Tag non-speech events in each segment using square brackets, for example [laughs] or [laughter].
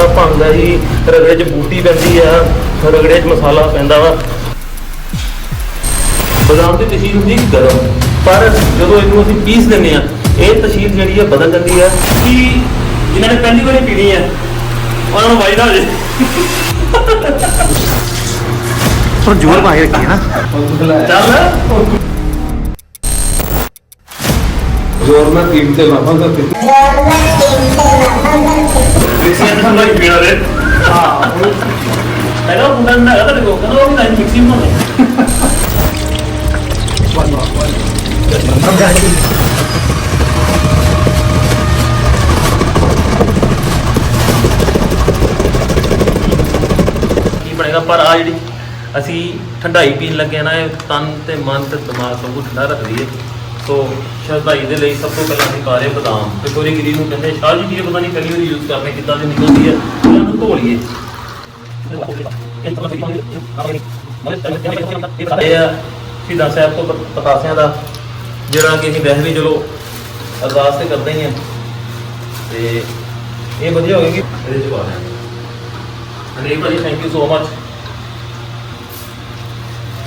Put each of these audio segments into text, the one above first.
ਹੈ ਜੀ ਰਗੜੇ 'ਚ ਬੂਟੀ ਪੈਂਦੀ ਆ ਰਗੜੇ 'ਚ ਮਸਾਲਾ ਪੈਂਦਾ ਵਾ। ਬਦਾਮ ਦੀ ਤਸ਼ੀਰ ਹੁੰਦੀ ਗਰਮ ਪਰ ਜਦੋਂ ਇਹਨੂੰ ਅਸੀਂ ਪੀਸ ਦਿੰਦੇ ਆ ਇਹ ਤਸ਼ੀਰ ਜਿਹੜੀ ਆ ਬਦਲ ਜਾਂਦੀ ਆ। ਕਿ ਜਿਨ੍ਹਾਂ ਨੇ ਪਹਿਲੀ ਵਾਰੀ ਪੀਣੀ ਹੈ ਉਹਨਾਂ ਨੂੰ ਵਾਇਦਾ ਹੋ ਜੇ ਥੋੜਾ ਜ਼ੋਰ ਪਾ ਕੇ ਰੱਖੀਏ ਨਾ। ਚੱਲ। ਜ਼ੋਰ ਨਾਲ ਟੀਮ ਤੇ ਲਾਵਾਂਗਾ ਤੇ ਮਿਕਸੀ ਪੀਣਾ ਦੇ ਹਾਂ ਹੈਗਾ ਮੁੰਡਾ ਨਾ ਹੈਗਾ ਤੇ ਕਹਿੰਦਾ ਉਹ ਵੀ ਮਿਕਸੀ ਬਣਾਉਂਦਾ ਕੀ ਬਣੇਗਾ ਪਰ ਆ ਜਿਹੜੀ ਅਸੀਂ ਠੰਡਾਈ ਪੀਣ ਲੱਗੇ ਆ ਨਾ ਇਹ ਤਨ ਤੇ ਮਨ ਤੇ ਦਿਮਾਗ ਨੂੰ ਠੰਡਾ ਰੱਖਦੀ ਹੈ ਸੋ ਸ਼ਰਧਾਈ ਦੇ ਲਈ ਸਭ ਤੋਂ ਪਹਿਲਾਂ ਅਸੀਂ ਪਾ ਰਹੇ ਬਦਾਮ। ਤੇ ਕੋਈ ਗਿਰੀ ਨੂੰ ਕਹਿੰਦੇ, ਸ਼ਾਹ ਜੀ, ਇਹ ਪਤਾ ਨਹੀਂ ਪਹਿਲੀ ਵਾਰ ਯੂਜ਼ ਕਰਨੇ, ਕਿੱਦਾਂ ਦੀ ਨਿਕਲਦੀ ਹੈ? ਇਹਨਾਂ ਨੂੰ ਧੋ ਲਈਏ ਇਹ ਆ ਸ਼ਹੀਦਾਂ ਸਾਹਿਬ ਤੋਂ ਪਤਾਸਿਆਂ ਦਾ, ਜਿਹੜਾ ਕਿ ਅਸੀਂ ਵੈਸੇ ਵੀ ਚਲੋ ਅਰਦਾਸ ਤੇ ਕਰਦੇ ਹੀ ਆ ਤੇ ਇਹ ਵਧੀਆ ਹੋਏਗੀ ਇਹਦੇ ਚ ਪਾ ਦਿਆਂਗੇ। ਅਨੇ ਭਾਜੀ ਥੈਂਕ ਯੂ ਸੋ ਮਚ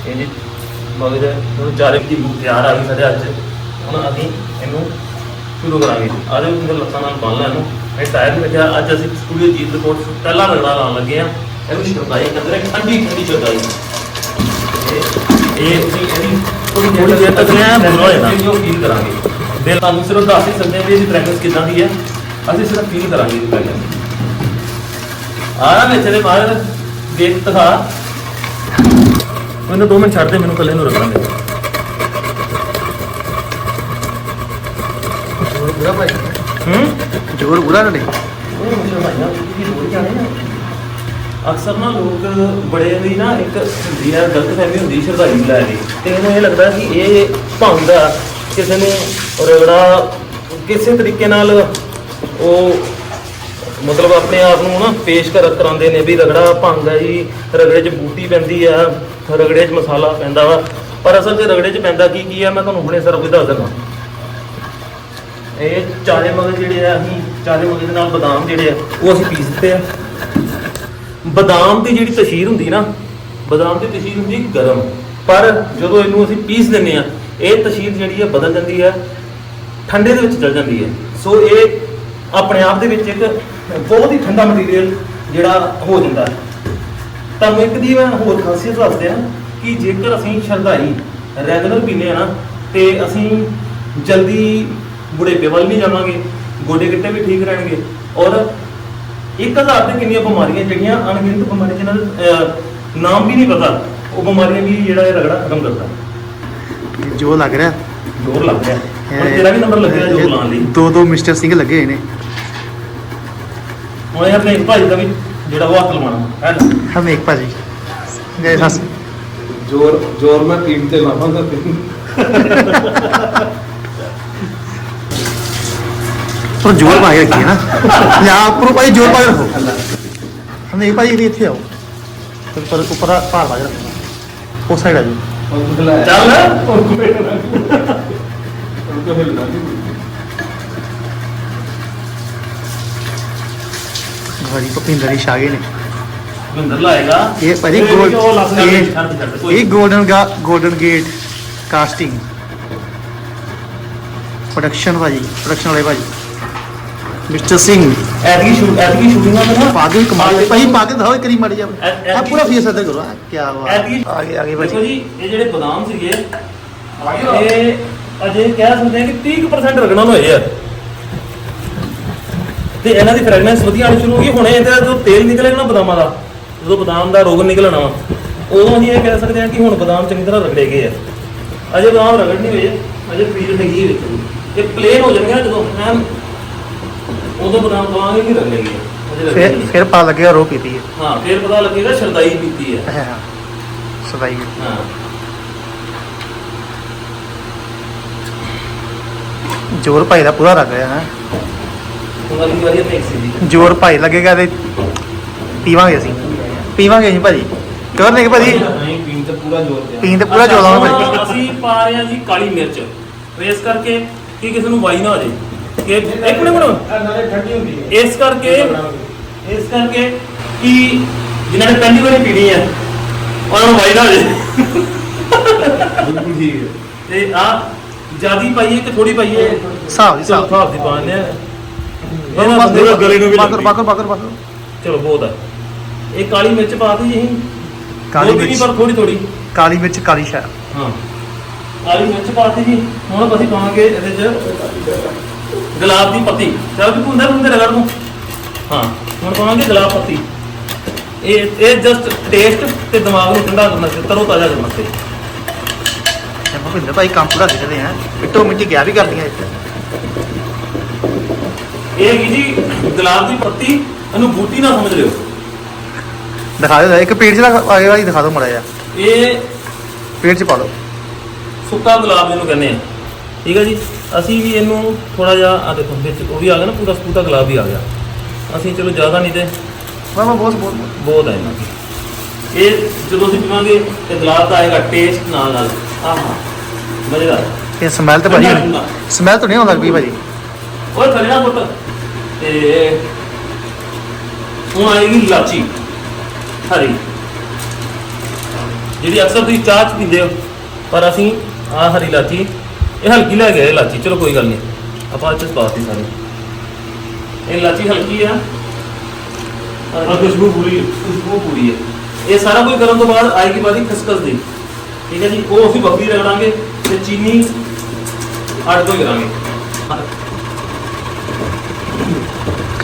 ਇਹ ਜੀ ਮਗਰ ਹੁਣ ਚਾਰੇ ਦੀ ਤਿਆਰ ਆ ਗਈ ਸਾਡੇ ਅੱਜ। ਹੁਣ ਅਸੀਂ ਇਹਨੂੰ ਸ਼ੁਰੂ ਕਰਾਂਗੇ। ਆਜੋ ਤੁਸੀਂ ਲੱਤਾਂ ਨਾਲ ਬੰਨ ਲੈ ਇਹਨੂੰ। ਇਹ ਟਾਇਰ ਵੀ ਰੱਖਿਆ ਅੱਜ ਅਸੀਂ ਸਟੂਡੀਓ ਜੀਤ ਰਿਪੋਰਟ ਪਹਿਲਾ ਰਗੜਾ ਲਾਉਣ ਲੱਗੇ ਆ ਇਹਨੂੰ ਸ਼ਰਦਾਈ ਕਹਿੰਦੇ ਨੇ ਠੰਡੀ ਠੰਡੀ ਸ਼ਰਦਾਈ ਇਹ ਅਸੀਂ ਇਹਦੀ ਥੋੜੀ ਥੋੜੀ ਦੇਰ ਤੱਕ ਬੁਰਾ ਹੋ ਜਾਣਾ ਇਹਨੂੰ ਫੀਲ ਕਰਾਂਗੇ। ਦਿਲ ਤੁਹਾਨੂੰ ਸਿਰਫ ਦੱਸ ਹੀ ਸਕਦੇ ਵੀ ਇਹਦੀ ਪ੍ਰੈਕਟਿਸ ਕਿੱਦਾਂ ਦੀ ਹੈ। ਅਸੀਂ ਸਿਰਫ ਫੀਲ ਕਰਾਂਗੇ ਇਹਦੀ ਪ੍ਰੈਕਟਿਸ ਆਇਆ ਵਿੱਚ ਦੇ ਬਾਹਰ ਦੇਖ ਦਿਖਾ। ਮੈਨੂੰ 2 ਮਿੰਟ ਛੱਡ ਦੇ ਮੈਨੂੰ ਕੱਲੇ ਨੂੰ ਰੱਖਣ ਦੇ। ਪੂਰਾ ਭਾਈ। ਹੂੰ? ਜ਼ੋਰ ਪੂਰਾ ਤੁਹਾਡੇ ਅਕਸਰ ਨਾ ਲੋਕ ਬੜੇ ਵੀ ਨਾ ਇੱਕ ਹੁੰਦੀ ਆ ਗਲਤ ਫਹਿਮੀ ਹੁੰਦੀ ਸ਼ਰਧਾਈ ਲੈ ਕੇ। ਤੇ ਇਹਨੂੰ ਇਹ ਲੱਗਦਾ ਕਿ ਇਹ ਭੰਗ ਆ ਕਿਸੇ ਨੂੰ ਰਗੜਾ ਕਿਸੇ ਤਰੀਕੇ ਨਾਲ ਉਹ ਮਤਲਬ ਆਪਣੇ ਆਪ ਨੂੰ ਨਾ ਪੇਸ਼ ਕਰ ਕਰਾਉਂਦੇ ਨੇ ਵੀ ਰਗੜਾ ਭੰਗ ਆ ਜੀ ਰਗੜੇ 'ਚ ਬੂਟੀ ਪੈਂਦੀ ਆ ਰਗੜੇ 'ਚ ਮਸਾਲਾ ਪੈਂਦਾ ਵਾ। ਪਰ ਅਸਲ 'ਚ ਰਗੜੇ 'ਚ ਪੈਂਦਾ ਕੀ ਕੀ ਆ ਮੈਂ ਤੁਹਾਨੂੰ ਹੁਣੇ ਸਿਰਫ ਦੱਸ ਦਿੰਦਾ। ਇਹ ਚਾਰੇ ਮਗਰ ਜਿਹੜੇ ਆ, ਅਸੀਂ ਚਾਰੇ ਮਗਜ਼ ਦੇ ਨਾਲ ਬਦਾਮ ਜਿਹੜੇ ਆ, ਉਹ ਅਸੀਂ ਪੀਸ ਦਿੱਤੇ ਆ। ਬਦਾਮ ਦੀ ਜਿਹੜੀ ਤਸ਼ੀਰ ਹੁੰਦੀ ਨਾ, ਬਦਾਮ ਦੀ ਤਸ਼ੀਰ ਹੁੰਦੀ ਗਰਮ। ਪਰ ਜਦੋਂ ਇਹਨੂੰ ਅਸੀਂ ਪੀਸ ਦਿੰਨੇ ਆ, ਇਹ ਤਸ਼ੀਰ ਜਿਹੜੀ ਆ ਬਦਲ ਜਾਂਦੀ ਹੈ ਠੰਡੇ ਦੇ ਵਿੱਚ ਚਲ ਜਾਂਦੀ ਹੈ ਸੋ ਇਹ ਆਪਣੇ ਆਪ ਦੇ ਵਿੱਚ ਇੱਕ ਬਹੁਤ ਹੀ ਠੰਡਾ ਮਟੀਰੀਅਲ ਜਿਹੜਾ ਹੋ ਜਾਂਦਾ ਹੈ। ਤੁਹਾਨੂੰ ਇੱਕ ਦੀ ਮੈਂ ਹੋਰ ਖਾਸੀਅਤ ਦੱਸਦੇ ਆ ਕਿ ਜੇਕਰ ਅਸੀਂ ਸ਼ਰਧਾਈ ਰੈਗੂਲਰ ਪੀਨੇ ਆ ਨਾ, ਤੇ ਅਸੀਂ ਜਲਦੀ ਬੁਢੇਪੇ ਵੱਲ ਨਹੀਂ ਜਾਵਾਂਗੇ ਗੋਡੇ ਗਿੱਟੇ ਵੀ ਠੀਕ ਰਹਿਣਗੇ। ਔਰ 1000 ਤੇ ਕਿੰਨੀਆਂ ਬਿਮਾਰੀਆਂ ਜਿਹੜੀਆਂ ਅਣਗਿਣਤ ਬਿਮਾਰੀਆਂ ਜਿਹਨਾਂ ਦਾ ਨਾਮ ਵੀ ਨਹੀਂ ਪਤਾ ਉਹ ਬਿਮਾਰੀਆਂ ਵੀ ਜਿਹੜਾ ਇਹ ਰਗੜਾ ਖਤਮ ਕਰਦਾ ਜੋ ਲੱਗ ਰਿਹਾ? ਜ਼ੋਰ ਲੱਗ ਰਿਹਾ। ਹੁਣ ਤੇਰਾ ਵੀ ਨੰਬਰ ਲੱਗਿਆ ਜ਼ੋਰ ਲਾਉਣ ਲਈ। ਦੋ ਦੋ ਮਿਸਟਰ ਸਿੰਘ ਲੱਗੇ ਹੋਏ ਨੇ। ਹੁਣ ਇਹ ਆਪਣੇ ਭਾਈ ਦਾ ਵੀ ਜਿਹੜਾ ਉਹ ਹੱਥ ਲਵਾਉਣਾ। ਹੈ ਨਾ? ਹਮ ਇੱਕ ਭਾਜੀ। ਗਏ ਸੱਸ। ਜ਼ੋਰ ਜ਼ੋਰ ਨਾਲ ਟੀਮ ਤੇ ਲਾਵਾਂਗਾ। ਥੋੜਾ ਜ਼ੋਰ ਪਾ ਕੇ ਰੱਖੀਏ ਨਾ। [laughs] ਜਾਂ ਉੱਪਰੋਂ ਭਾਈ ਜ਼ੋਰ ਪਾ ਕੇ ਰੱਖੋ। ਇੱਕ ਭਾਜੀ ਇਹਦੇ ਇੱਥੇ ਆਓ। ਤੇ ਪਰ ਉੱਪਰ ਭਾਰ ਪਾ ਕੇ ਰੱਖੋ। ਉਸ ਸਾਈਡ ਆ ਜੀ ਚੱਲ। ਭਾਜੀ ਭਪਿੰਦਰ ਹੀ ਛਾ ਗਏ ਨੇ। ਮਹਿੰਦਰ ਲਾਏਗਾ। ਇਹ ਭਾਜੀ ਇਹ ਗੋਲਡ ਉਹ ਲੱਗ ਗਿਆ, ਇਹ ਛੱਡ ਛੱਡ। ਕੋਈ ਇਹ golden golden gate casting production ਭਾਜੀ ਪ੍ਰੋਡਕਸ਼ਨ ਵਾਲੇ ਭਾਜੀ। ਮਿਸਟਰ ਸਿੰਘ ਐਤਕੀ ਸ਼ੂਟ ਐਤਕੀ ਸ਼ੂਟਿੰਗ ਦਾ ਨਾ ਪਾ ਕੇ ਕਮਾਲ ਦੇ ਭਾਈ ਪਾ ਕੇ ਦਿਖਾਓ ਕਰੀ ਮਾੜੀ ਜਾ ਆ ਪੂਰਾ ਫੇਸ ਅਦਰ ਕਰੋ ਆ ਕੀ ਬਾਤ। ਐਤਕੀ ਆ ਗਏ ਆ ਗਏ ਦੇਖੋ ਜੀ ਇਹ ਜਿਹੜੇ ਬਦਾਮ ਸੀਗੇ ਇਹ ਅਜੇ ਕਹਿ ਸਕਦੇ ਆ ਕਿ 30% ਰਗੜਨ ਹੋਏ ਆ। ਤੇ ਇਹਨਾਂ ਦੀ ਫ੍ਰੈਗਨੈਂਸ ਵਧੀਆ ਆਣੀ ਸ਼ੁਰੂ ਹੋ ਗਈ। ਹੁਣੇ ਇਹਦਾ ਜਦੋਂ ਤੇਲ ਨਿਕਲੇਗਾ ਨਾ ਬਦਾਮਾਂ ਦਾ ਜਦੋਂ ਬਦਾਮ ਦਾ ਰੋਗ ਨਿਕਲਣਾ ਵਾ ਉਦੋਂ ਅਸੀਂ ਇਹ ਕਹਿ ਸਕਦੇ ਆ ਕਿ ਹੁਣ ਬਦਾਮ ਚੰਗੀ ਤਰ੍ਹਾਂ ਰਗੜੇ ਗਏ ਆ। ਅਜੇ ਬਦਾਮ ਰਗੜ ਨਹੀਂ ਹੋਏ ਅਜੇ ਪੀਲ ਹੈਗੀ ਵੇਖੋ ਇਹ ਪਲੇਨ ਹੋ ਜਾਣਗੇ ਜਦੋਂ ਐਨ ਉਦੋਂ ਬਦਾਮ ਪਾਵਾਂਗੇ ਕਿ ਆ। ਅਜੇ ਰਗੜੇ ਫਿਰ। ਫਿਰ ਪਾ ਲੱਗਿਆ ਰੋ ਪੀਤੀ ਹਾਂ। ਫਿਰ ਪਤਾ ਲੱਗੇਗਾ ਸ਼ਰਦਾਈ ਪੀਤੀ ਹੈ। ਹੈ ਹਾਂ। ਸਦਾਈ ਹਾਂ। ਜੋਰ ਭਾਈ ਦਾ ਪੂਰਾ ਲੱਗ ਰਿਹਾ ਹੈ। ਉਹਨਾਂ ਦੀ ਵਾਰੀ ਮਿਕਸ ਸੀ ਜੋਰ ਭਾਈ ਲੱਗੇਗਾ ਤੇ ਪੀਵਾਂਗੇ ਅਸੀਂ। ਪੀਵਾਂਗੇ ਅਸੀਂ ਭਾਜੀ। ਕਿਉਂ ਨਹੀਂ ਭਾਜੀ? ਨਹੀਂ ਟੀਮ ਤੇ ਪੂਰਾ ਜ਼ੋਰ ਤੇ ਪੀਣ ਤੇ ਪੂਰਾ ਜੋਰ ਲਾਵਾਂਗੇ ਭਾਜੀ। ਅਸੀਂ ਪਾ ਰਹੇ ਹਾਂ ਜੀ ਕਾਲੀ ਮਿਰਚ। ਇਸ ਕਰਕੇ ਕਿ ਕਿਸੇ ਨੂੰ ਵਾਈ ਨਾ ਹੋ ਜਾਏ। ਕਿ ਇੱਕ ਮਿੰਟ ਮਿੰਟ ਨਾਲੇ ਠੰਡੀ ਹੁੰਦੀ ਹੈ। ਇਸ ਕਰਕੇ ਇਸ ਕਰਕੇ ਕਿ ਜਿਨ੍ਹਾਂ ਨੇ ਪਹਿਲੀ ਵਾਰੀ ਪੀਣੀ ਹੈ ਉਹਨਾਂ ਨੂੰ ਵਾਈਦਾ ਹੋ ਜਾਏ ਬਿਲਕੁਲ ਠੀਕ ਹੈ। ਤੇ ਆ ਜਿਆਦੀ ਪਾਈਏ ਕਿ ਥੋੜੀ ਪਾਈਏ? ਹਿਸਾਬ ਦੀ ਹਿਸਾਬ ਹਿਸਾਬ ਦੀ ਪਾਉਂਦੇ ਆ। ਬਸ ਇਹਨਾਂ ਬੰਦੇ ਦਾ ਗਲੇ ਨੂੰ ਵੀ ਬਾਕਰ। ਬਾਕਰ ਬਾਕਰ ਬਾਕਰ। ਚਲੋ ਬਹੁਤ ਹੈ ਇਹ ਕਾਲੀ ਮਿਰਚ ਪਾਤੀ ਜੀ ਅਸੀਂ। ਕਾਲੀ ਮਿਰਚ। ਪਰ ਥੋੜੀ ਥੋੜੀ ਕਾਲੀ ਮਿਰਚ ਕਾਲੀ ਸ਼ਾਹ ਹਾਂ। ਕਾਲੀ ਮਿਰਚ ਪਾਤੀ ਜੀ। ਹੁਣ ਅਸੀਂ ਪਾਵਾਂਗੇ ਇਹਦੇ ਚ ਗੁਲਾਬ ਦੀ ਪੱਤੀ। ਚਲ ਵੀ ਹੁੰਦੇ ਹੁੰਦੇ ਰਗੜ ਨੂੰ। ਹਾਂ। ਹੁਣ ਪਾਵਾਂਗੇ ਗੁਲਾਬ ਪੱਤੀ। ਇਹ ਇਹ ਜਸਟ ਟੇਸਟ ਤੇ ਦਿਮਾਗ ਨੂੰ ਠੰਡਾ ਕਰਨ ਵਾਸਤੇ ਤਰੋ ਤਾਜ਼ਾ ਕਰਨ ਵਾਸਤੇ ਭਾਈ ਕੰਮ ਪੂਰਾ ਖਿੱਚਦੇ ਆ। ਮਿੱਟੋ ਮਿੱਟੀ ਗਿਆ ਵੀ ਕਰਦੀਆਂ ਇੱਥੇ। ਇਹ ਹੈਗੀ ਜੀ ਗੁਲਾਬ ਦੀ ਪੱਤੀ ਇਹਨੂੰ ਬੂਟੀ ਨਾ ਸਮਝ ਲਿਓ। ਦਿਖਾ ਦਿਓ ਇੱਕ ਪੇੜ ਚ ਲਗਾ- ਆਗੇ ਵਾਲੀ ਦਿਖਾ ਦਿਓ ਮੜਾ ਜਾ ਇਹ ਪੇੜ ਚ ਪਾ ਦਿਓ ਸੁੱਕਾ ਗੁਲਾਬ ਇਹਨੂੰ ਕਹਿੰਦੇ ਆ। ਠੀਕ ਹੈ ਜੀ? ਅਸੀਂ ਵੀ ਇਹਨੂੰ ਥੋੜਾ ਜਿਹਾ ਆ ਦੇਖੋ ਵਿੱਚ ਉਹ ਵੀ ਆ ਗਿਆ ਨਾ ਪੂਰਾ ਸਪੂਤਾ ਗੁਲਾਬ ਵੀ ਆ ਗਿਆ। ਅਸੀਂ ਚਲੋ ਜ਼ਿਆਦਾ ਨਹੀਂ ਤੇ ਵਾਹ ਬਹੁਤ ਬਹੁਤ ਬਹੁਤ। ਹੈ। ਦੀ ਇਹ ਜਦੋਂ ਅਸੀਂ ਪੀਵਾਂਗੇ ਤੇ ਗੁਲਾਬ ਦਾ ਆਏਗਾ ਟੇਸਟ ਨਾਲ ਨਾਲ। ਆਹਾ ਮਜ਼ੇਦਾਰ। ਇਹ ਸਮੈਲ ਤੇ ਭਾਜੀ ਸਮੈਲ ਤਾਂ ਨਹੀਂ ਆਉਂਦਾ ਵੀ ਭਾਜੀ। ਓਏ ਕਰਿਆ ਪੁੱਤ। ਤੇ ਹੁਣ ਆਏਗੀ ਲਾਚੀ ਹਰੀ। ਜਿਹੜੀ ਅਕਸਰ ਤੁਸੀਂ ਚਾਹ ਚ ਪੀਂਦੇ ਹੋ ਪਰ ਅਸੀਂ ਆ ਹਰੀ ਲਾਚੀ ਇਹ ਹਲਕੀ ਲੈ ਗਏ ਲਾਚੀ ਚਲੋ ਕੋਈ ਗੱਲ ਨਹੀਂ ਆਪਾਂ ਇਹ ਚ ਪਾਤੀ ਸਾਰੀ। ਇਹ ਲਾਚੀ ਹਲਕੀ ਆ। ਆ ਖੁਸ਼ਬੂ ਪੂਰੀ ਹੈ। ਖੁਸ਼ਬੂ ਪੂਰੀ ਹੈ ਇਹ ਸਾਰਾ ਕੁਝ ਕਰਨ ਤੋਂ ਬਾਅਦ ਆਏਗੀ ਬਾਦੀ ਖਸਖਸ ਦੀ। ਠੀਕ ਹੈ ਜੀ? ਉਹ ਅਸੀਂ ਬੱਕਰੀ ਰਗੜਾਂਗੇ ਤੇ ਚੀਨੀ ਅੱਡ ਤੋਂ ਹੀ ਕਰਾਂਗੇ।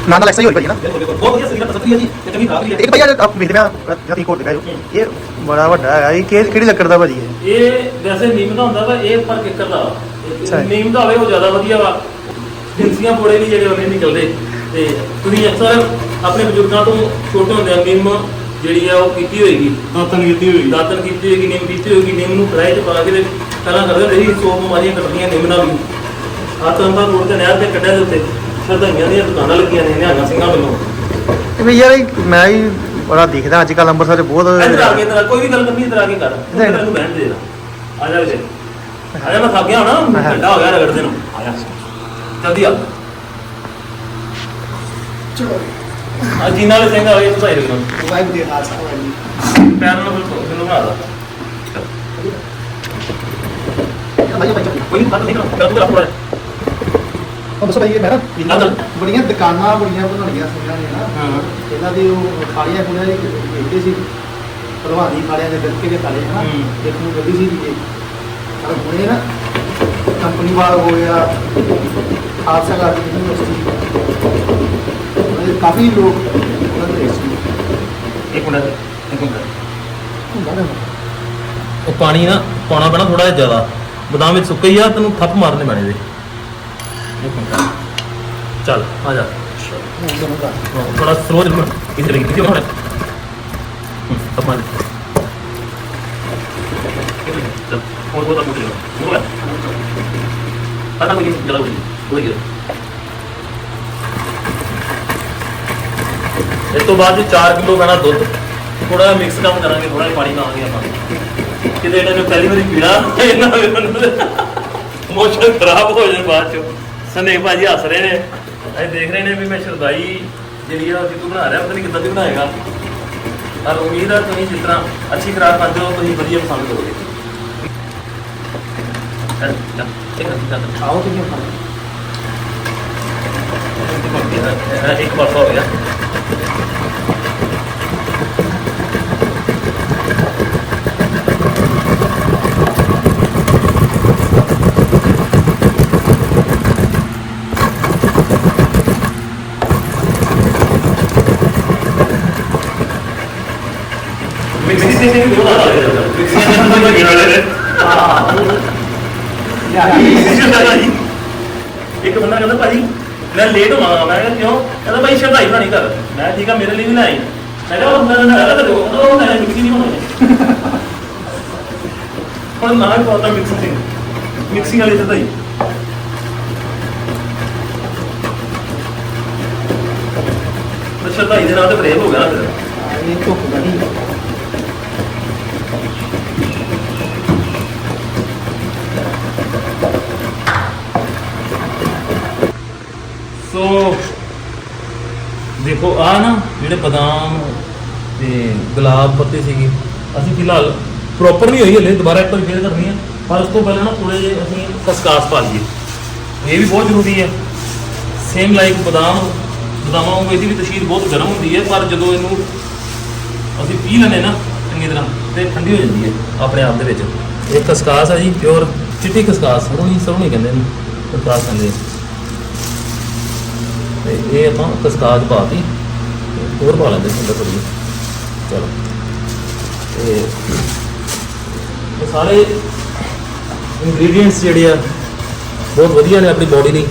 ਨਾ ਤਾਂ ਐਕਸਾ ਹੀ ਹੋਈ ਭਾਜੀ ਨਾ ਬਹੁਤ ਵਧੀਆ ਸਰੀਰ ਪਸੰਦ ਹੈ ਜੀ ਤੇ ਚੰਗੀ ਖਰਾਬ ਵੀ ਹੈ ਇੱਕ ਭਾਈ ਆਪ ਵੇਖਦੇ ਮੈਂ ਜਤੀ ਕੋਟ ਦਿਖਾਇਓ ਇਹ ਬੜਾ ਵੱਡਾ ਹੈਗਾ ਇਹ ਕਿਹੜੀ ਕਿਹੜੀ ਲੱਕੜ ਦਾ ਭਾਜੀ ਹੈ ਇਹ ਵੈਸੇ ਨੀਮ ਦਾ ਹੁੰਦਾ ਵਾ ਇਹ ਪਰ ਕਿੱਕਰ ਦਾ ਵਾ। ਅੱਛਾ ਇਹ ਜੀ। ਨੀਮ ਦਾ ਹੋਵੇ ਉਹ ਜ਼ਿਆਦਾ ਵਧੀਆ ਵਾ। ਜਿੰਸੀਆਂ ਪੋੜੇ ਵੀ ਜਿਹੜੇ ਉਹਨੇ ਨਿਕਲਦੇ। ਤੇ ਤੁਸੀਂ ਅਕਸਰ ਆਪਣੇ ਬਜ਼ੁਰਗਾਂ ਤੋਂ ਛੋਟੇ ਹੁੰਦੇ ਆ ਨਿੰਮ ਜਿਹੜੀ ਆ ਉਹ ਕੀਤੀ ਹੋਏਗੀ। ਦਾਤਨ ਕੀਤੀ ਹੋਈ ਦਾਤਨ ਕੀਤੀ ਹੋਏਗੀ ਨਿੰਮ ਕੀਤੀ ਹੋਏਗੀ ਨਿੰਮ ਨੂੰ ਕੜਾਈ 'ਚ ਪਾ ਕੇ ਤੇ ਪਹਿਲਾਂ ਕਰਦੇ ਹੁੰਦੇ ਸੀ ਸੌ ਬਿਮਾਰੀਆਂ ਕੱਟਦੀਆਂ ਨਿੰਮ ਨਾਲ ਵੀ। ਤਾਂ ਰੋਡ ਤੇ ਨਹਿਰ ਤੇ ਕੱਢਿਆ ਦੇ ਉੱਤੇ ਸ਼ਰਧਾਈਆਂ ਦੀਆਂ ਦੁਕਾਨਾਂ ਲੱਗੀਆਂ ਨੇ ਨਿਹੰਗਾਂ ਸਿੰਘਾਂ ਵੱਲੋਂ। ਇਹ ਵੀ ਯਾਰ ਇਹ ਮੈਂ ਹੀ ਬੜਾ ਦੇਖਦਾ ਅੱਜ ਕੱਲ ਅੰਮ੍ਰਿਤਸਰ 'ਚ ਬਹੁਤ ਇੱਧਰ ਆ ਕੇ ਇੱਧਰ ਆ, ਕੋਈ ਵੀ ਗੱਲ ਕਰਨੀ ਇੱਧਰ ਆ ਕੇ ਕਰ। ਇੱਧਰ ਆ। ਤੈਨੂੰ ਬਹਿਣ ਦੇ ਦੇ। ਆ ਜਾ ਵੀਰੇ। ਆ ਜਾ ਮੈਂ ਥੱਕ ਗਿਆ ਹੁਣ। ਘੰਟਾ ਹੋ ਗਿਆ ਰਗੜਦੇ ਨੂੰ। ਆ ਜਾ। ਜਲਦੀ ਆ। ਆ ਜੀਨਾ ਵਾਲੇ ਸਿੰਘ ਆਵੇ ਭਾਈ ਰਗੜਨ ਵਾਹਿਗੁਰੂ ਦੀ ਖਾਲਸਾ ਵਾਹਿਗੁਰੂ ਪੈਰ ਨਾਲ ਬਿਲਕੁਲ ਮੈਨੂੰ ਬਣਾ ਦਾ ਭਾਈ ਭਾਈ ਕੋਈ ਨਹੀਂ ਬਾਤ ਨਹੀਂ ਕਰੋ ਕਰ ਪੂਰਾ ਉਹ ਦੱਸੋ ਭਾਈ ਇਹ ਮੈਂ ਨਾ। ਬੜੀਆਂ ਦੁਕਾਨਾਂ ਬੜੀਆਂ ਬਣਾਉਣੀਆਂ ਸੁਣਿਆ ਨੇ ਨਾ। ਹਾਂ। ਇਹਨਾਂ ਦੇ ਉਹ ਖਾਲੀਆਂ ਖੁਲੀਆਂ ਦੀ ਵੇਚਦੇ ਸੀ। ਭਲਵਾਨੀ ਖਾਲਿਆਂ ਦੇ ਬਿਲਕੇ ਦੇ ਖਾਲੇ ਹਨਾ। ਇੱਕ ਨੂੰ ਗੱਡੀ ਸੀ ਜੀ ਪਰ ਹੁਣੇ ਨਾ ਕੰਪਨੀ ਵਾਲਾ ਹੋ ਗਿਆ ਹਾਦਸਾ ਕਰ ਦਿੱਤੀ ਯੂਨੀਵਰਸਿਟੀ ਕਾਫੀ ਲੋਕ ਉਹਨਾਂ ਦੇ ਸੀ ਇੱਕ ਮਿੰਟ ਇੱਕ ਉਹ ਪਾਣੀ ਨਾ ਪਾਉਣਾ ਪੈਣਾ ਥੋੜਾ ਜਿਹਾ ਜ਼ਿਆਦਾ। ਬਦਾਮ ਵਿੱਚ ਸੁੱਕਾ ਹੀ ਆ ਤੈਨੂੰ ਥੱਪ ਮਾਰਨੇ ਪੈਣੇ ਦੇ ਇੱਕ ਮਿੰਟ। ਚੱਲ, ਆ ਜਾ। ਥੋੜਾ ਸਲੋ ਚੱਲ ਇਧਰ ਹੀ ਕਿੱਥੇ ਹੋਣਾ ਥੱਪ ਹੋਰ ਬਹੁਤ ਕੁਝ ਨਹੀਂ ਹੋਰ ਪਤਾ ਕੋਈ ਜਲਾ ਹੋਈ ਕੋਈ ਗਿਆ ਇਸ ਤੋਂ ਬਾਅਦ 4 ਕਿਲੋ ਪੈਣਾ ਦੁੱਧ। ਥੋੜਾ ਜਿਹਾ ਮਿਕਸ ਕੰਮ ਕਰਾਂਗੇ ਥੋੜਾ ਜਿਹਾ ਪਾਣੀ ਪਾਵਾਂਗੇ ਆਪਾਂ। ਕਿਤੇ ਇਹਨਾਂ ਨੇ ਪਹਿਲੀ ਵਾਰੀ ਪੀਣਾ ਇਹਨਾਂ ਮੋਸ਼ਨ ਖਰਾਬ ਹੋ ਜਾਏ ਬਾਅਦ ਚ। ਸਨੇ ਭਾਜੀ ਹੱਸ ਰਹੇ ਨੇ। ਅਸੀਂ ਦੇਖ ਰਹੇ ਨੇ ਵੀ ਮੈਂ ਸ਼ਰਦਾਈ ਜਿਹੜੀ ਆ ਜਿੱਦੂ ਬਣਾ ਰਿਹਾ ਪਤਾ ਨਹੀਂ ਕਿੱਦਾਂ ਦੀ ਬਣਾਏਗਾ। ਪਰ ਉਮੀਦ ਆ ਤੁਸੀਂ ਜਿਸ ਤਰ੍ਹਾਂ ਅੱਛੀ ਖਰਾਬ ਖਾਂਦੇ ਹੋ ਤੁਸੀਂ ਵਧੀਆ ਪਸੰਦ ਕਰੋਗੇ। ਆਓ ਤੁਸੀਂ ਇੱਕ ਪਾਸਾ ਹੋ ਗਿਆ ਮਿਕਸੀ ਸੇ ਨਹੀਂ ਹੋਣਾ ਮਿਕਸੀ ਸੇ ਨਹੀਂ ਹੋਣਾ ਇੱਕ ਬੰਦਾ ਕਹਿੰਦਾ ਭਾਜੀ ਮੈਂ ਲੇਟ ਹੋਵਾਂਗਾ ਮੈਂ ਕਿਹਾ ਕਿਉਂ? ਕਹਿੰਦਾ ਭਾਈ ਸ਼ਰਦਾਈ ਬਣਾਣੀ ਕਰ ਮੈਂ ਠੀਕ ਆ, ਮੇਰੇ ਲਈ ਵੀ ਨਾ ਮੈਂ ਕਿਹਾ, ਉਹ ਮੈਂ ਨਾ ਕਹਿੰਦਾ ਦੇਖੋ ਉਹ ਮੈਂ ਮਿਕਸੀ ਨਹੀਂ ਬਣਾਉਣੀ ਹੁਣ ਨਾ ਹੀ ਮਿਕਸੀ ਮਿਕਸੀ ਵਾਲੀ ਸ਼ਰਦਾਈ ਤੇ ਦੇ ਨਾਲ ਤੇ ਪ੍ਰੇਮ ਹੋ ਗਿਆ ਨਾ ਫਿਰ ਇਹ ਧੁੱਪ ਗੜੀ ਸੋ, ਦੇਖੋ ਆ ਨਾ ਜਿਹੜੇ ਬਦਾਮ ਤੇ ਗੁਲਾਬ ਪੱਤੇ ਸੀਗੇ, ਅਸੀਂ ਫਿਲਹਾਲ ਪ੍ਰੋਪਰ ਨਹੀਂ ਹੋਈ ਹਲੇ, ਦੁਬਾਰਾ ਇੱਕ ਵਾਰ ਫੇਰ ਕਰਨੀ ਆ। ਪਰ ਉਸ ਤੋਂ ਪਹਿਲਾਂ ਨਾ ਥੋੜੇ ਜਿਹੇ ਅਸੀਂ ਕਸਕਾਸ ਪਾ ਲਈਏ। ਇਹ ਵੀ ਬਹੁਤ ਜ਼ਰੂਰੀ ਹੈ ਸੇਮ ਲਾਈਕ ਬਦਾਮ, ਬਦਾਮਾਂ ਵਾਂਗੂ ਇਹਦੀ ਵੀ ਤਸ਼ੀਰ ਬਹੁਤ ਗਰਮ ਹੁੰਦੀ ਹੈ ਪਰ ਜਦੋਂ ਇਹਨੂੰ ਅਸੀਂ ਪੀ ਲੈਂਦੇ ਨਾ, ਚੰਗੀ ਤਰ੍ਹਾਂ, ਤੇ ਠੰਡੀ ਹੋ ਜਾਂਦੀ ਹੈ ਆਪਣੇ ਆਪ ਦੇ ਵਿੱਚ। ਇਹ ਕਸਕਾਸ ਹੈ ਜੀ ਪਿਓਰ ਚਿੱਟੀ ਕਸਕਾਸ ਸਰੋਣੀ ਸਰੋਣੀ ਕਹਿੰਦੇ ਨੇ ਕਸਕਾਸ ਕਹਿੰਦੇ ਆ। ਤੇ ਇਹ ਆਪਾਂ ਕਸਕਾਸ ਪਾਤੀ। ਤੇ ਹੋਰ ਪਾ ਲੈਂਦੇ ਹੁੰਦਾ ਥੋੜੀ ਚਲੋ। ਤੇ ਇਹ ਸਾਰੇ ਇੰਗਰੀਡੀਐਂਟਸ ਜਿਹੜੇ ਆ, ਬਹੁਤ ਵਧੀਆ ਨੇ ਆਪਣੀ ਬੋਡੀ ਲਈ।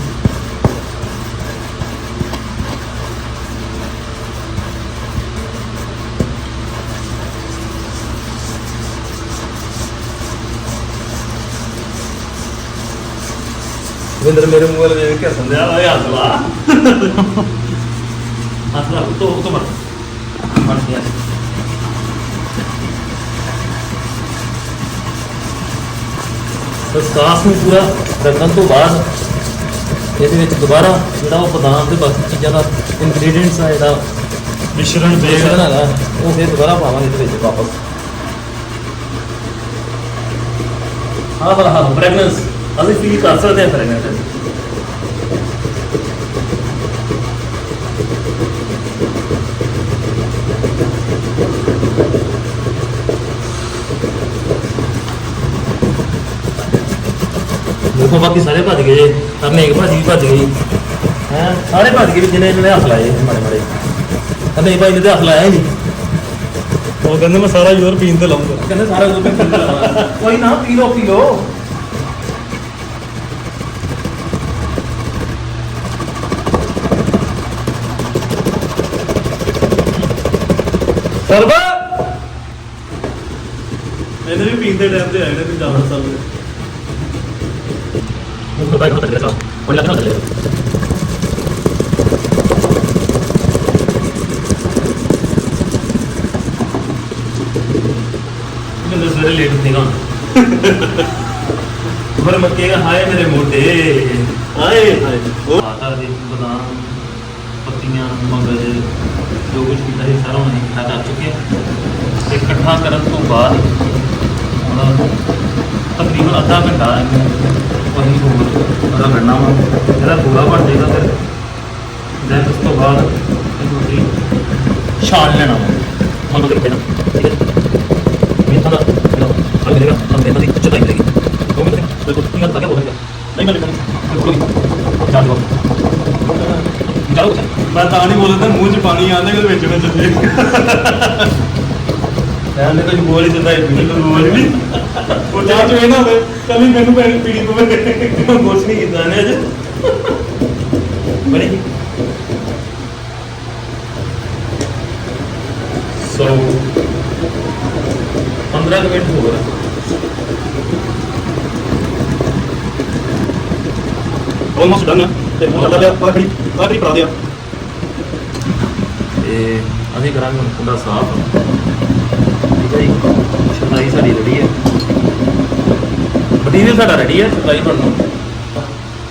ਵਿੰਦਰ ਮੇਰੇ ਮੂੰਹ ਵੱਲ ਵੇਖ ਕੇ ਹੱਸਣ ਲਿਆ ਓਏ ਹੱਥ ਲਾ ਹੱਸਦਾ ਤੋ ਤੋ ਮਰ। ਮਰ ਗਿਆ। ਨੂੰ ਪੂਰਾ ਰੱਖਣ ਤੋਂ ਬਾਅਦ ਇਹਦੇ ਵਿੱਚ ਦੁਬਾਰਾ ਜਿਹੜਾ ਉਹ ਬਦਾਮ ਤੇ ਬਾਕੀ ਚੀਜ਼ਾਂ ਦਾ ਇੰਗਰੀਡੀਅੰਟਸ ਆ ਜਿਹੜਾ ਮਿਸ਼ਰਣ ਬੇਸਣ। ਹੈਗਾ ਉਹ ਫਿਰ ਦੁਬਾਰਾ ਪਾਵਾਂਗੇ ਇਹਦੇ ਵਿੱਚ ਵਾਪਸ। ਹਾਂ ਹਾਂ ਹਾਂ ਫ੍ਰੈਗਨੈਂਸ ਅਸੀਂ ਫੀਲ ਕਰ ਸਕਦੇ ਹਾਂ ਫ੍ਰੈਗਨੈਂਸ ਦੇਖੋ ਬਾਕੀ ਸਾਰੇ ਭੱਜ ਗਏ ਜੇ। ਹਰਨੇਕ ਭਾਜੀ ਵੀ ਭੱਜ ਗਈ। ਹੈ? ਸਾਰੇ ਭੱਜ ਗਏ ਵੀ ਜਿਹਨੇ ਇਹਨਾਂ ਨੇ ਹੱਥ ਲਾਏ ਮਾੜੇ ਮਾੜੇ। ਹਰਨੇਕ ਭਾਈ ਨੇ ਤੇ ਹੱਥ ਲਾਇਆ ਹੀ ਨਹੀਂ। ਉਹ ਕਹਿੰਦੇ ਮੈਂ ਸਾਰਾ ਯੂਰ ਪੀਣ ਤੇ ਲਾਉਂਗਾ। ਕਹਿੰਦੇ ਸਾਰਾ ਕੁਝ ਕੋਈ ਨਾ ਪੀ ਲਓ ਪੀ ਲਓ। ਸਰਬਾ। ਇਹਨੇ ਵੀ ਪੀਣ ਦੇ ਟਾਈਮ ਤੇ ਆਏ ਨੇ ਪੰਜਾਬ ਸਾਲ ਦੇ। ਉਹ ਬਾਈ ਹੋ ਤੱਕ ਕੋਈ ਲੱਗਣਾ ਚੱਲੇ। ਮੈਨੂੰ ਸਵੇਰੇ ਲੇਟ ਉੱਠੇਗਾ [laughs] ਪਰ ਮੱਕੇਗਾ ਹਾਏ ਮੇਰੇ ਮੋਢੇ। ਹਾਏ ਹਾਏ। ਉਹ ਆਟਾ ਦੇ ਬਦਾਮ। ਪੱਤੀਆਂ ਮਗਜ਼ ਜੋ ਕੁਝ ਕੀਤਾ ਸੀ ਸਾਰਾ ਉਹਨੇ ਇਕੱਠਾ ਕਰ ਚੁੱਕੇ ਆ ਤੇ ਇਕੱਠਾ ਕਰਨ ਤੋਂ ਬਾਅਦ ਹੁਣ ਤਕਰੀਬਨ ਅੱਧਾ ਘੰਟਾ ਇਹਨੂੰ ਵਹੀ ਹੋਰ ਰਗੜਨਾ ਵਾ ਇਹਦਾ ਪੂਰਾ ਬਣ ਜਾਏਗਾ ਫਿਰ ਦੈਨ ਉਸ ਤੋਂ ਬਾਅਦ ਇਹਨੂੰ ਅਸੀਂ ਛਾਣ ਲੈਣਾ ਵਾ ਹੁਣ ਬਦਲ ਕੇ ਨਾ ਠੀਕ ਹੈ ਮੇਥਾ ਦਾ ਲੋ ਆ ਮਿਲੇਗਾ ਹਮ ਮੇਥਾ ਦੀ ਚਟਾਈ ਮਿਲੇਗੀ ਉਹ ਮਿਲੇਗਾ ਬਿਲਕੁਲ ਕੀ ਗੱਲ ਤਾਂ ਕਿਆ ਬੋਲੇਗਾ ਨਹੀਂ ਮਿਲੇਗਾ ਬਿਲਕੁਲ ਚਾਹ ਦੋ ਮੈਂ ਤਾਂ ਨਹੀਂ ਬੋਲਦਾ ਮੂੰਹ 'ਚ ਪਾਣੀ ਆਉਂਦਾ ਕਿ ਵਿੱਚ ਨਾ ਚੱਲੇ ਕਹਿੰਦੇ ਕੁਝ ਬੋਲ ਹੀ ਦਿੰਦਾ ਇਹ ਮੈਨੂੰ ਬੋਲ ਨਹੀਂ। ਉਹ ਚਾਹ ਚ ਇਹ ਨਾ ਹੋਵੇ ਕੱਲ ਮੈਨੂੰ ਪੈਣੀ ਪੀੜੀ ਪਵੇ ਕੁਛ ਨਹੀਂ ਕੀਤਾ ਨੇ ਅਜੇ। ਬਣੀ ਸੋ 15 ਕੁ ਮਿੰਟ ਹੋ ਗਏ ਆਲਮੋਸਟ ਡਨ ਤੇ ਉਹ ਸਾਡਾ ਲਿਆ ਆਖਰੀ ਆਖਰੀ ਪੜਾ ਦਿਆ ਤੇ ਅਸੀਂ ਕਰਾਂਗੇ ਹੁਣ ਪੂਰਾ ਸਾਫ਼। ਠੀਕ ਹੈ ਜੀ? ਸ਼ਰਦਾਈ ਸਾਡੀ ਰੈਡੀ ਹੈ। ਮਟੀਰੀਅਲ ਸਾਡਾ ਰੈਡੀ ਹੈ ਸ਼ਰਦਾਈ ਬਣਨ ਨੂੰ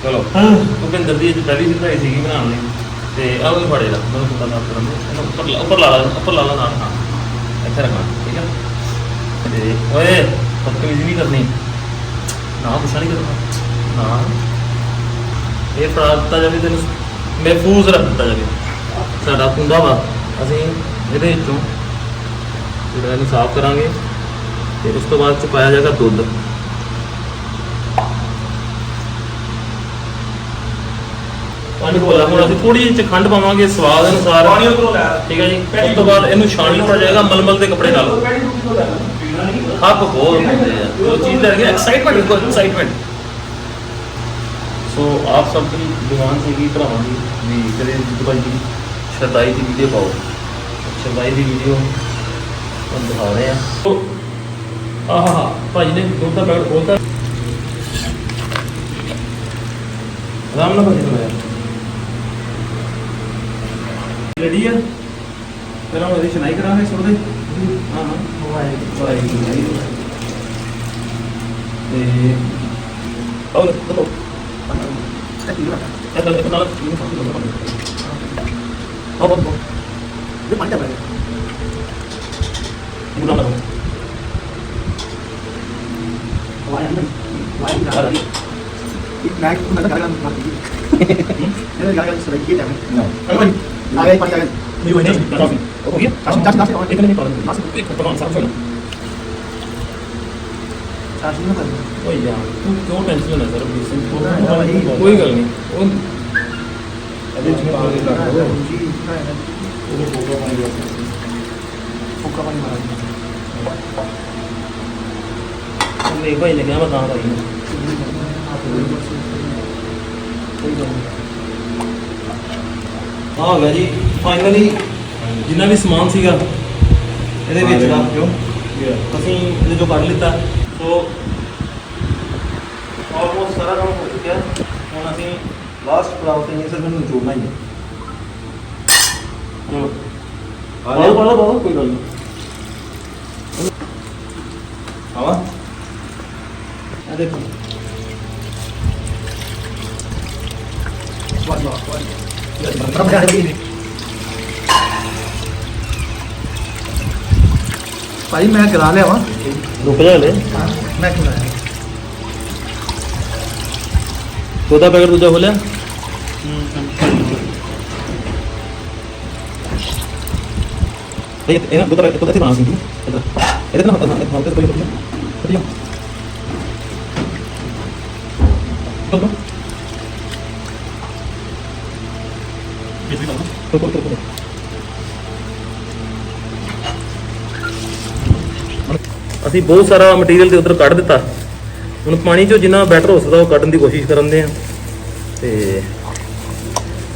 ਚਲੋ ਭੁਪਿੰਦਰ ਦੀ ਅੱਜ ਪਹਿਲੀ ਸ਼ਰਦਾਈ ਸੀਗੀ ਬਣਾਉਣ ਲਈ। ਤੇ ਆਹ ਉਹ ਫੜੇ ਲਾ ਮੈਨੂੰ ਪਤਾ ਨਾ ਕਰਨ ਦੇ। ਉੱਪਰ ਲਾ- ਉੱਪਰ ਲਾ ਲਾ ਉੱਪਰ ਲਾ ਲਾ ਨਾਲ ਹਾਂ ਇੱਥੇ ਰੱਖਣਾ ਠੀਕ ਹੈ? ਤੇ ਓਏ ਬਦਤਮੀਜ਼ੀ ਨਹੀਂ ਕਰਨੀ। ਨਾ ਗੁੱਸਾ ਨਹੀਂ ਕਰਨਾ। ਨਾ। ਇਹ ਦਿੱਤਾ ਜਾਵੇ ਤੈਨੂੰ। ਮਹਿਫੂਜ਼ ਰੱਖ ਦਿੱਤਾ ਜਾਵੇ ਸਾਡਾ ਕੁੰਡਾ ਵਾ। ਅਸੀਂ ਇਹਦੇ ਵਿੱਚੋਂ ਜਿਹੜਾ ਇਹਨੂੰ ਸਾਫ਼ ਕਰਾਂਗੇ ਤੇ ਉਸ ਤੋਂ ਬਾਅਦ ਚ ਪਾਇਆ ਜਾਏਗਾ ਦੁੱਧ। ਪਾਣੀ ਕੋਲਾ ਹੁਣ ਅਸੀਂ ਥੋੜੀ ਜਿਹੀ ਚ ਖੰਡ ਪਾਵਾਂਗੇ ਸਵਾਦ ਅਨੁਸਾਰ। ਪਾਣੀ ਉਧਰੋਂ ਲੈ ਠੀਕ ਹੈ ਜੀ। ਉਸ ਤੋਂ ਬਾਅਦ ਇਹਨੂੰ ਛਾਣ ਲਿੱਤਾ ਜਾਏਗਾ ਮਲਮਲ ਦੇ ਕੱਪੜੇ ਨਾਲ ਹੱਕ ਬਹੁਤ ਹੁੰਦੇ ਆ। ਉਹ ਚੀਜ਼ ਲੈ ਕੇ ਐਕਸਾਈਟਮੈਂਟ ਐਕਸਾਈਟਮੈਂਟ ਸੋ ਆਪ ਸਭ ਦੀ ਦੁਕਾਨ ਸੀਗੀ, ਭਰਾਵਾਂ ਦੀ, ਵੀ ਕਦੇ ਦੁਬਈ ਦੀ ਸ਼ਰਦਾਈ ਦੀ ਵੀਡੀਓ ਪਾਓ। ਸ਼ਰਦਾਈ ਦੀ ਵੀਡੀਓ ਤੁਹਾਨੂੰ ਦਿਖਾ ਰਹੇ ਆ ਸੋ, ਆਹਾ ਭਾਜੀ ਨੇ ਦੁੱਧ ਦਾ ਪੈਕਟ ਖੋਲਤਾ ਆਰਾਮ ਨਾਲ ਭਾਜੀ ਚਲਾਇਆ ਰੈਡੀ ਆ? ਫਿਰ ਹੁਣ ਇਹਦੀ ਸ਼ਨਾਈ ਕਰਾਂਗੇ ਸੁਣਦੇ ਹਾਂ ਹਾਂ। ਵਾਹਿਗੁਰੂ ਵਾਹਿਗੁਰੂ। ਤੇ ਔਰ ਦੇਖੋ ਇਹ ਤਾਂ ਇੱਕ ਨਾਲ ਆਹ ਬਹੁਤ ਇਹ ਪਾਣੀ ਦਾ ਬੜਾ ਬੁਲਾ ਲਾ ਵਾਇਆ ਨਹੀਂ ਵਾਇਆ ਨਹੀਂ ਇੱਕ ਨਾਈਟ ਨੂੰ ਕਰ ਓਏ ਯਾਰ ਤੂੰ ਕਿਉਂ ਟੈਨਸ਼ਨ ਲੈ ਸਰ। ਕੋਈ ਗੱਲ ਨਹੀਂ। ਉਹ ਕੇ ਰੱਖ। ਜੀ ਉਹਦੇ ਫੋਟੋ ਫੁੱਕਾ ਮਾਰਾ ਮੇਰੇ ਭਾਈ ਕਿਹਾ ਮੈਂ ਤਾਂ ਭਾਈ ਹੋ ਗਿਆ ਜੀ ਫਾਈਨਲੀ ਜਿੰਨਾ ਵੀ ਸਮਾਨ ਸੀਗਾ ਇਹਦੇ ਵਿੱਚ ਦਾ ਅਸੀਂ ਇਹਦੇ ਜੋ ਕੱਢ ਲਿੱਤਾ। ਸੋ ਆਲਮੋਸਟ ਸਾਰਾ ਕੰਮ ਹੋ ਚੁੱਕਿਆ। ਹੁਣ ਅਸੀਂ ਲਾਸਟ ਪੜਾਅ ਤੇ ਇਹ ਸਿਰਫ ਇਹਨੂੰ ਜੋੜਨਾ ਹੀ। ਹੈ ਚਲੋ ਪਾਓ ਪਾਓ ਪਾਓ ਕੋਈ ਗੱਲ ਨਹੀਂ। ਆਵਾ। ਆ ਦੇਖੋ। ਵਾਹ ਵਾਹ ਵਾਹ। ਬੜਾ ਬੜਾ ਹੈ ਭਾਈ ਮੈਂ ਕਰਾ ਲਿਆ ਵਾ। ਰੁਕ ਜਾ ਲੈ ਮੈਂ ਕਿਉਂ ਲਾਇਆ ਚੌਦਾ ਪੈਕਟ ਦੂਜਾ ਖੋਲਿਆ। ਇਹ ਇਹ ਨਾ ਦੁੱਧ ਦੁੱਧ ਤੇ ਬਾਂਸ ਨਹੀਂ ਇਧਰ। ਇਹਦੇ ਨਾਲ ਹੱਥ ਨਾਲ ਹੱਥ ਤੇ ਕੋਈ ਨਹੀਂ ਠੀਕ ਚਲੋ ਇਹ ਵੀ ਨਾ ਤੋਂ ਤੋਂ ਅਸੀਂ ਬਹੁਤ ਸਾਰਾ ਮਟੀਰੀਅਲ ਤੇ ਉਧਰ ਕੱਢ ਦਿੱਤਾ। ਹੁਣ ਪਾਣੀ ਚੋਂ ਜਿੰਨਾ ਬੈਟਰ ਹੋ ਸਕਦਾ ਉਹ ਕੱਢਣ ਦੀ ਕੋਸ਼ਿਸ਼ ਕਰਦੇ ਆ ਤੇ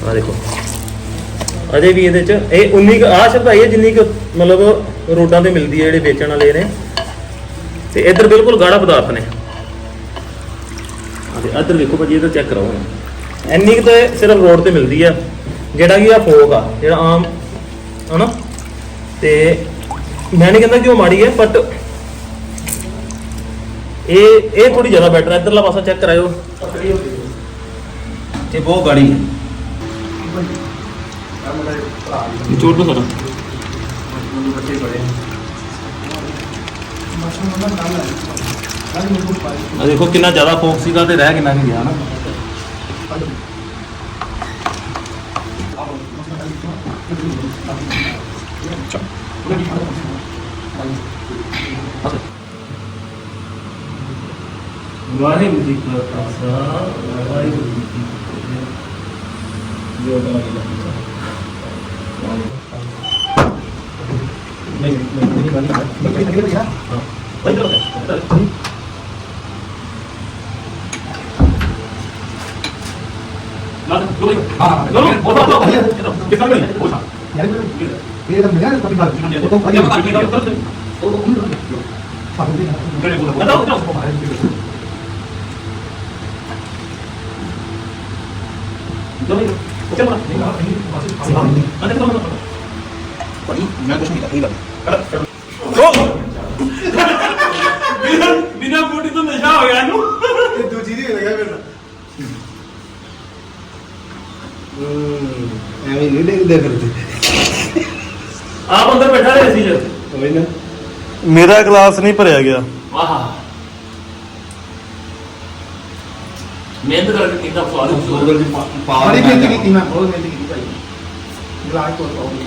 ਆ ਦੇਖੋ। ਅਜੇ ਵੀ ਇਹਦੇ ਚ ਇਹ 19 ਕੁ ਆਹ ਸ਼ਰਧਾਈ ਹੈ ਜਿੰਨੀ ਕੁ ਮਤਲਬ ਰੋਡਾਂ ਤੇ ਮਿਲਦੀ ਹੈ ਜਿਹੜੇ ਵੇਚਣ ਵਾਲੇ ਨੇ। ਤੇ ਇੱਧਰ ਬਿਲਕੁਲ ਗਾੜਾ ਪਦਾਰਥ ਨੇ। ਆ ਤੇ ਇੱਧਰ ਵੇਖੋ ਭਾਜੀ, ਇਹਦਾ ਚੈੱਕ ਕਰਾਓ। ਇੰਨੀ ਕੁ ਤੇ ਸਿਰਫ ਰੋਡ ਤੇ ਮਿਲਦੀ ਆ। ਜਿਹੜਾ ਕਿ ਆ ਫੋਕ ਆ, ਜਿਹੜਾ ਆਮ, ਹਨਾ? ਤੇ ਮੈਂ ਨਹੀਂ ਕਹਿੰਦਾ ਕਿ ਉਹ ਮਾੜੀ ਹੈ ਬਟ ਇਹ ਇਹ ਥੋੜੀ ਜ਼ਿਆਦਾ ਬੈਟਰ ਹੈ ਇਧਰਲਾ ਪਾਸਾ ਚੈੱਕ ਕਰਾਇਓ। ਇਹ ਬਹੁਤ ਗਾੜੀ ਹੈ। ਇਹ ਚੋਟ ਤੋਂ ਸਾਡਾ। ਆ ਦੇਖੋ ਕਿੰਨਾ ਜ਼ਿਆਦਾ ਫੋਕ ਸੀਗਾ ਤੇ ਰਹਿ ਕਿੰਨਾ ਨਹੀਂ ਗਿਆ ਨਾ ਵਾਹਿਗੁਰੂ ਜੀ ਕਾ ਖਾਲਸਾ ਵਾਹਿਗੁਰੂ ਜੀ ਕੀ ਫਤਿਹ ਜੋ ਨਹੀਂ ਨਹੀਂ ਨਹੀਂ ਨਹੀਂ ਹਾਂ ਇੱਧਰ ਆ ਲੱਗ ਲੋਈ ਹਾਂ ਲੋ ਲੋ ਉਹ ਤਾਂ ਕਿੱਥੇ ਗਈ ਉਹ ਤਾਂ ਯਾਰ ਇਹ ਤਾਂ ਮਿਲਿਆ ਤਾਂ ਬਾਕੀ ਉਹ ਤਾਂ ਵਧੀਆ ਪਾਣੀ ਦੇ ਮੈਂ ਕੁਝ ਨਹੀਂ ਕਹੀ ਬਿਨਾ ਬੋਡੀ ਤੋਂ ਨਸ਼ਾ ਹੋ ਗਿਆ ਇਹਨੂੰ ਇਹ ਦੂਜੀ ਦੀ ਲਗਾ ਫਿਰ ਐਵੇਂ ਨਹੀਂ ਦੇਖਦੇ ਫਿਰਦੇ ਆਪ ਅੰਦਰ ਬੈਠਾ ਰਹੇ ਸੀ ਜਦ ਹੋਈ ਨਾ ਮੇਰਾ ਗਲਾਸ ਨਹੀਂ ਭਰਿਆ ਗਿਆ ਆਹਾ ਮਿਹਨਤ ਕਰਕੇ ਕੀਤਾ ਸਵਾਦ ਉਹਦੇ ਚ ਪਾ- ਪਾ ਬੜੀ ਦੇਣਾ ਮਿਹਨਤ ਕੀਤੀ ਮੈਂ ਬਹੁਤ ਮਿਹਨਤ ਕੀਤੀ ਭਾਈ। ਗਲਾਸ ਤੋਂ ਪਾਉਂਗੀ